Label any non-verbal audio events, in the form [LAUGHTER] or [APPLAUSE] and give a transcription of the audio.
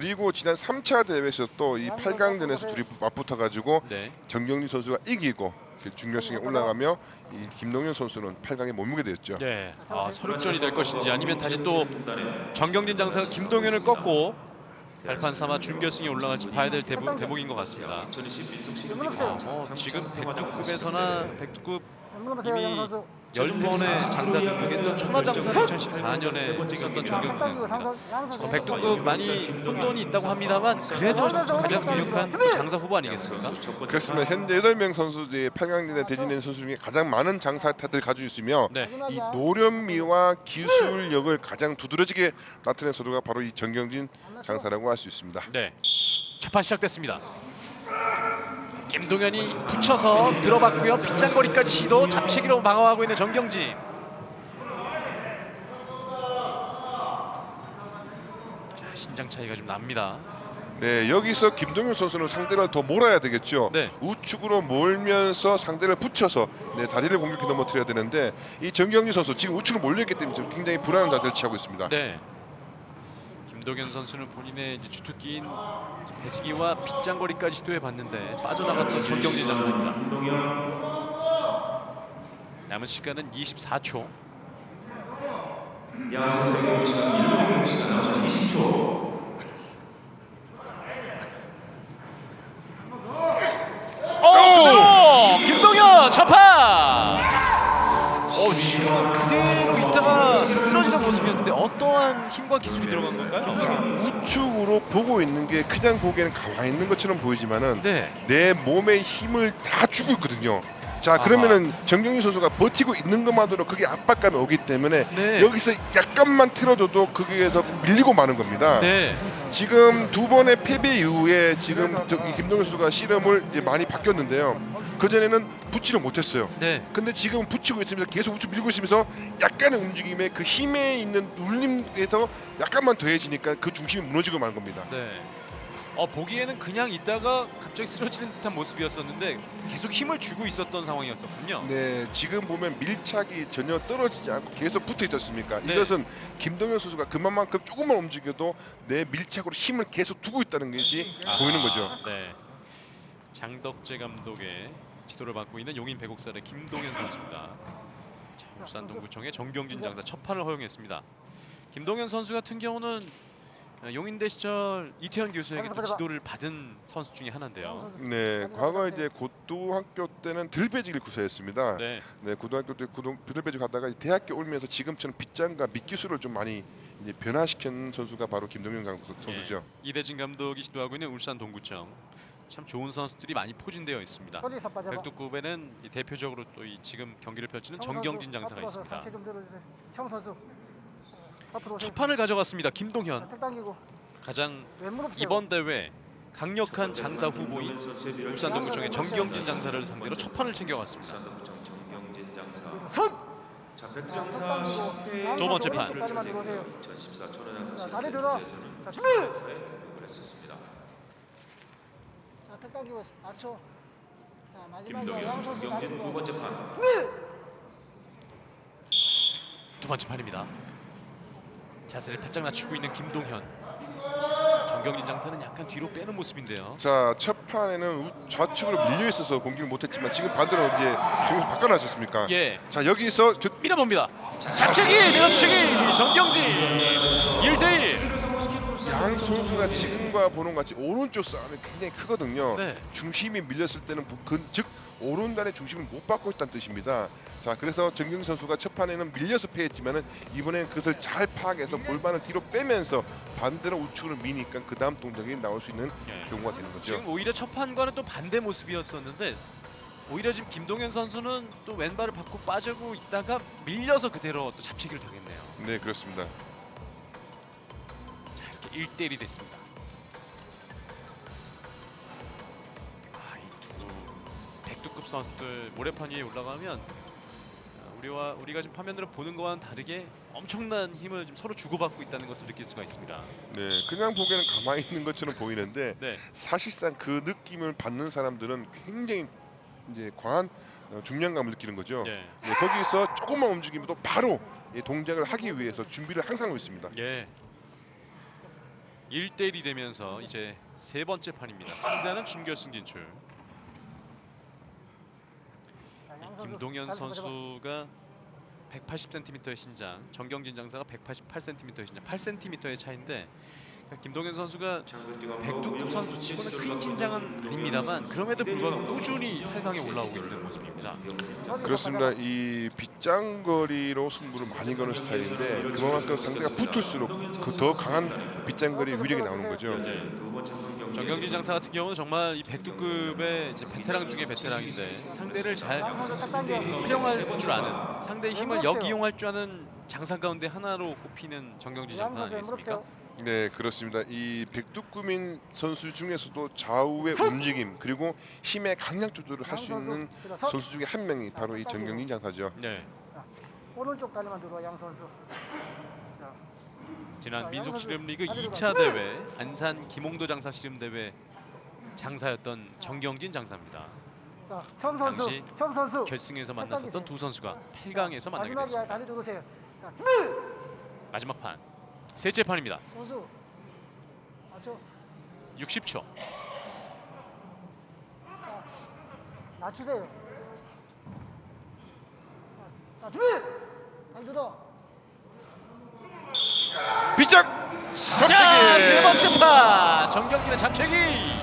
그리고 지난 3차 대회에서 또 이 8강전에서 둘이 맞붙어 가지고 네. 정경진 선수가 이기고 그 준결승에 올라가며 이 김동현 선수는 8강에 머무게 되었죠. 네. 아, 설육전이 될 것인지 아니면 다시 또 정경진 장사가 김동현을 꺾고 발판 삼아 준결승에 올라갈지 봐야 될 대목, 대목인 것 같습니다. 아, 뭐 지금 백두급에서나 백두급 이미 열 번의 장사 등극했던 천하장사 2014년에 찍었던 정경진 장사입니다. 어, 백두급 많이 혼돈이 있다고 합니다만 그래도 가장 강력한 장사 후보 아니겠습니까? 그렇습니다. 현재 8명 선수 중에 8강전에 대진하는 선수 중에 가장 많은 장사타를 가지고 있으며 네. 이 노련미와 기술력을 가장 두드러지게 나타낸 선수가 바로 이 정경진 장사라고 할 수 있습니다. 네. 첫판 시작됐습니다. 김동현이 붙여서 들어봤고요. 빗장거리까지 시도 잡채기로 방어하고 있는 정경진. 자, 신장 차이가 좀 납니다. 네, 여기서 김동현 선수는 상대를 더 몰아야 되겠죠. 네. 우측으로 몰면서 상대를 붙여서 네, 다리를 공격해 넘어뜨려야 되는데 이 정경진 선수 지금 우측으로 몰려있기 때문에 지금 굉장히 불안한 자세를 취하고 있습니다. 네. 김동현 선수는 본인의 이제 주특기인 배지기와 빗장거리까지 시도해 봤는데 빠져나갔던 정경진 장사입니다. 남은 시간은 24초. 양 선수의 경기 시간 1분의 경기 시간 남았습니다. 20초. 어, 그대로 김동현 첫판. 어, 지금 그대 쓰러지는 모습이었는데 어떠한 힘과 기술이 들어간 건가요? 우측으로 보고 있는 게 그냥 보기에는 가만히 있는 것처럼 보이지만은 네. 내 몸의 힘을 다 주고 있거든요. 자 그러면은 정경진 선수가 버티고 있는 것만으로 그게 압박감이 오기 때문에 네. 여기서 약간만 틀어줘도 거기에서 밀리고 마는 겁니다. 네. 지금 두 번의 패배 이후에 지금 저기 김동현 선수가 씨름을 이제 많이 바뀌었는데요. 그 전에는 붙지를 못했어요. 네. 근데 지금 붙이고 있으면서 계속 우측 밀고 있으면서 약간의 움직임에 그 힘에 있는 눌림에서 약간만 더해지니까 그 중심이 무너지고 마는 겁니다. 네. 어 보기에는 그냥 있다가 갑자기 쓰러지는 듯한 모습이었었는데 계속 힘을 주고 있었던 상황이었었군요. 네, 지금 보면 밀착이 전혀 떨어지지 않고 계속 붙어 있지 않습니까? 네. 이것은 김동현 선수가 그만큼 조금만 움직여도 내 밀착으로 힘을 계속 두고 있다는 것이 보이는 거죠. 네. 장덕재 감독의 지도를 받고 있는 용인 배곡살의 김동현 선수입니다. 자, 울산동구청의 정경진 장사 첫 판을 허용했습니다. 김동현 선수 같은 경우는 용인대 시절 이태현 교수에게 또 지도를 받은 선수 중에 하나인데요. 네, 과거 이제 고등학교 때는 들배지기를 구사했습니다. 네, 네. 고등학교 때 고등 들배지 갔다가 이제 대학교 오면서 지금처럼 빗장과 밑기술을 좀 많이 이제 변화시킨 선수가 바로 김동현 강- 선수죠. 이대진 감독이 지도하고 있는 울산 동구청 참 좋은 선수들이 많이 포진되어 있습니다. 백두급에는 이 대표적으로 또 이 지금 경기를 펼치는 정경진 장사가 있습니다. 청 선수. 첫 판을 가져갔습니다. 김동현 가장. 이번 대회 강력한 장사 후보인 울산 동구청의 정경진 장사를 상대로 첫 판을 챙겨갔습니다. 두두 번째 판. 다리만 들어오세요. 2014 천안장사 자, 다리 들어. 준비. 자, 당기고. 자, 마지막에 양 선수 다리 두. 번째 판. 두 번째 판입니다. 자세를 바짝 낮추고 있는 김동현. 정경진 장사는 약간 뒤로 빼는 모습인데요. 자, 첫 판에는 우- 좌측으로 밀려 있어서 공격을 못했지만 지금 반대로 이제 중에서 바꿔놨었습니까? 예, 자, 여기서 저, 밀어봅니다. 잡채기, 밀어치기, 정경진 1대1. 양 선수가 지금과 보는 것 같이 오른쪽 싸움이 굉장히 크거든요. 네. 중심이 밀렸을 때는 부- 그, 즉 오른단의 중심을 못 받고 있다는 뜻입니다. 자, 그래서 정경 선수가 첫 판에는 밀려서 패했지만은 이번엔 그것을 잘 파악해서 골반을 뒤로 빼면서 반대로 우측으로 미니까 그 다음 동작이 나올 수 있는 예. 경우가 되는 거죠. 지금 오히려 첫 판과는 또 반대 모습이었었는데 오히려 지금 김동현 선수는 또 왼발을 받고 빠지고 있다가 밀려서 그대로 또 잡채기를 당했네요. 네, 그렇습니다. 자 이렇게 1대1이 됐습니다. 백두급 선수들 모래판 위에 올라가면 아, 우리와 우리가 지금 화면으로 보는 거와는 다르게 엄청난 힘을 지금 서로 주고받고 있다는 것을 느낄 수가 있습니다. 네, 그냥 보기에는 가만히 있는 것처럼 보이는데 [LAUGHS] 네, 사실상 그 느낌을 받는 사람들은 굉장히 이제 과한 어, 중량감을 느끼는 거죠. 예, 네, 거기서 조금만 움직이면 바로 이 동작을 하기 위해서 준비를 항상 하고 있습니다. 예. 1대1이 되면서 이제 세 번째 판입니다. 승자는 준결승 진출. 선수 김동현. 선수가 180cm의 신장, 정경진 장사가 188cm의 신장, 8cm의 차인데 김동현 선수가 백두급 선수 치고는 큰 신장은 아닙니다만 그럼에도 불구하고 꾸준히 8강에 올라오고 있는 모습입니다. 그렇습니다. 이 빗장거리로 승부를 많이 거는 스타일인데 그만큼 상대가 붙을수록 그더 강한 빗장거리 위력이 나오는 거죠. 정경진 장사 같은 경우는 정말 이 백두급의 이제 베테랑 중에 베테랑인데 상대를 잘. 활용할 줄 아는 상대의 힘을 역이용할 줄 아는 장사 가운데 하나로 꼽히는 정경진 양 장사 아니겠습니까? 네 그렇습니다. 이 백두구민 선수 중에서도 좌우의 움직임 그리고 힘의 강약 조절을 할 수 있는 선수 중에 한 명이 바로 이 정경진 장사죠. 네. 오른쪽 다리만 들어와 양 선수. 자, 지난 자, 민속 씨름 리그 다리로 2차 대회 안산 김홍도 장사 씨름 대회 장사였던 정경진 장사입니다. 자, 청 선수, 당시 청 선수. 결승에서 만났었던 두 선수가 8강에서 만나게 마지막이야. 됐습니다. 다리. 자, 마지막 판 셋째 판입니다. 선수. 맞춰. 60초. 자, 낮추세요. 자, 자, 준비. 다리 들어. 빗장 자, 세 번째 판 정경진의 잡채기.